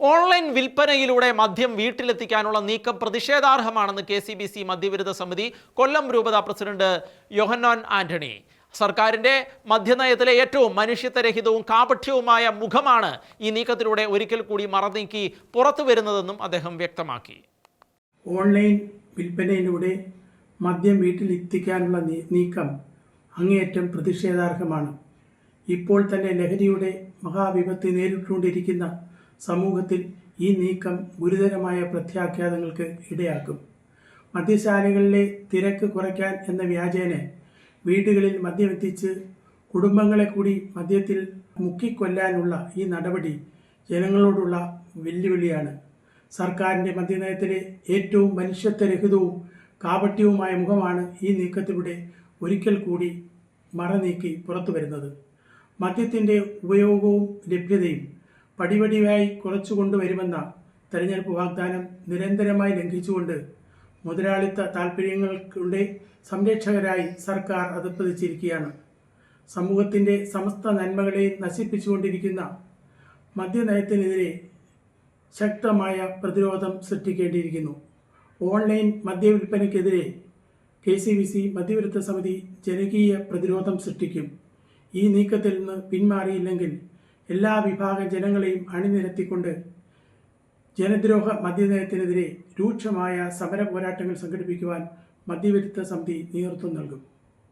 Online വിൽപ്പനയിലൂടെ മദ്യം വീട്ടിലെത്തിക്കാനുള്ള നീക്കം പ്രതിഷേധാർഹമാണെന്ന് കെ സി ബി സി മദ്യവിരുദ്ധ സമിതി കൊല്ലം രൂപത പ്രസിഡന്റ് യോഹന്നോൻ ആന്റണി. സർക്കാരിന്റെ മദ്യനയത്തിലെ ഏറ്റവും മനുഷ്യത്വരഹിതവും കാപഠ്യവുമായ മുഖമാണ് ഈ നീക്കത്തിലൂടെ ഒരിക്കൽ കൂടി മറനീക്കി പുറത്തു വരുന്നതെന്നും അദ്ദേഹം വ്യക്തമാക്കി. ഓൺലൈൻ വിൽപ്പനയിലൂടെ മദ്യം വീട്ടിലെത്തിക്കാനുള്ള നീക്കം അങ്ങേയറ്റം പ്രതിഷേധാർഹമാണ്. ഇപ്പോൾ തന്നെ ലഹരിയുടെ മഹാവിപത്ത് നേരിട്ടുകൊണ്ടിരിക്കുന്ന സമൂഹത്തിൽ ഈ നീക്കം ഗുരുതരമായ പ്രത്യാഘാതങ്ങൾക്ക് ഇടയാക്കും. മദ്യശാലകളിലെ തിരക്ക് കുറയ്ക്കാൻ എന്ന വ്യാജേന വീടുകളിൽ മദ്യമെത്തിച്ച് കുടുംബങ്ങളെ കൂടി മദ്യത്തിൽ മുക്കിക്കൊല്ലാനുള്ള ഈ നടപടി ജനങ്ങളോടുള്ള വെല്ലുവിളിയാണ്. സർക്കാരിന്റെ മദ്യനയത്തിലെ ഏറ്റവും മനുഷ്യത്വരഹിതവും കാപട്യവുമായ മുഖമാണ് ഈ നീക്കത്തിലൂടെ ഒരിക്കൽ കൂടി മറനീക്കി പുറത്തു വരുന്നത് മദ്യത്തിന്റെ ഉപയോഗവും ലഭ്യതയും പടിപടിയായി കുറച്ചു കൊണ്ടുവരുമെന്ന തെരഞ്ഞെടുപ്പ് വാഗ്ദാനം നിരന്തരമായി ലംഘിച്ചുകൊണ്ട് മുതലാളിത്ത താൽപ്പര്യങ്ങൾക്കുണ്ട് സംരക്ഷകരായി സർക്കാർ അധപ്പതിച്ചിരിക്കുകയാണ്. സമൂഹത്തിന്റെ സമസ്ത നന്മകളെയും നശിപ്പിച്ചുകൊണ്ടിരിക്കുന്ന മദ്യനയത്തിനെതിരെ ശക്തമായ പ്രതിരോധം സൃഷ്ടിക്കേണ്ടിയിരിക്കുന്നു. ഓൺലൈൻ മദ്യവിൽപ്പനയ്ക്കെതിരെ കെ സി ബി സി മദ്യവിരുദ്ധ സമിതി ജനകീയ പ്രതിരോധം സൃഷ്ടിക്കും. ഈ നീക്കത്തിൽ നിന്ന് പിന്മാറിയില്ലെങ്കിൽ എല്ലാ വിഭാഗം ജനങ്ങളെയും അണിനിരത്തിക്കൊണ്ട് ജനദ്രോഹ മദ്യനയത്തിനെതിരെ രൂക്ഷമായ സമര പോരാട്ടങ്ങൾ സംഘടിപ്പിക്കുവാൻ മദ്യവിരുദ്ധ സമിതി നേതൃത്വം നൽകും.